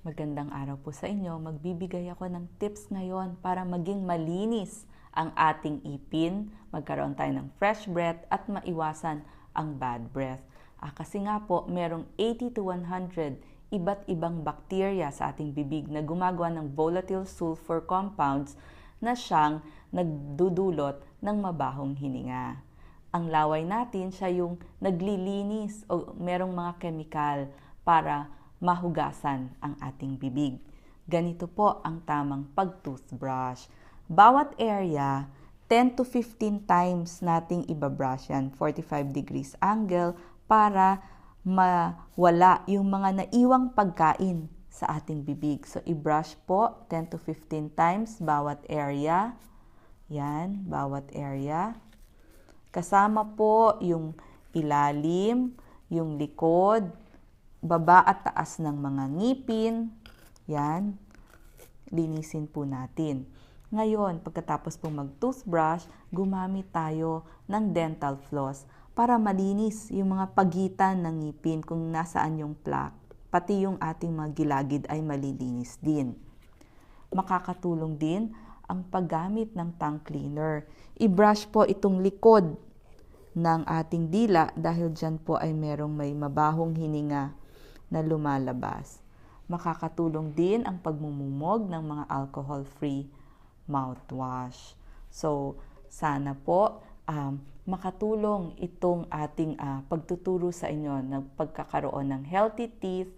Magandang araw po sa inyo. Magbibigay ako ng tips ngayon para maging malinis ang ating ipin, magkaroon tayo ng fresh breath at maiwasan ang bad breath. Ah, kasi nga po, merong 80 to 100 iba't ibang bakterya sa ating bibig na gumagawa ng volatile sulfur compounds na siyang nagdudulot ng mabahong hininga. Ang laway natin siya yung naglilinis o merong mga chemical para mahugasan ang ating bibig. Ganito po ang tamang pag-toothbrush. Bawat area, 10 to 15 times nating ibabrush yan, 45 degrees angle, para mawala yung mga naiwang pagkain sa ating bibig. So, i-brush po 10 to 15 times bawat area. Yan, bawat area. Kasama po yung ilalim, yung likod, baba at taas ng mga ngipin. Yan. Linisin po natin. Ngayon, pagkatapos po mag-toothbrush, gumamit tayo ng dental floss para malinis yung mga pagitan ng ngipin kung nasaan yung plaque. Pati yung ating mga gilagid ay malilinis din. Makakatulong din ang paggamit ng tongue cleaner. I-brush po itong likod ng ating dila dahil dyan po ay merong may mabahong hininga na lumalabas. Makakatulong din ang pagmumumog ng mga alcohol-free mouthwash. So, sana po um, makatulong itong ating uh, pagtuturo sa inyo ng pagkakaroon ng healthy teeth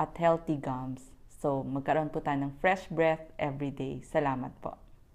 at healthy gums. So, magkaroon po tayo ng fresh breath every day. Salamat po.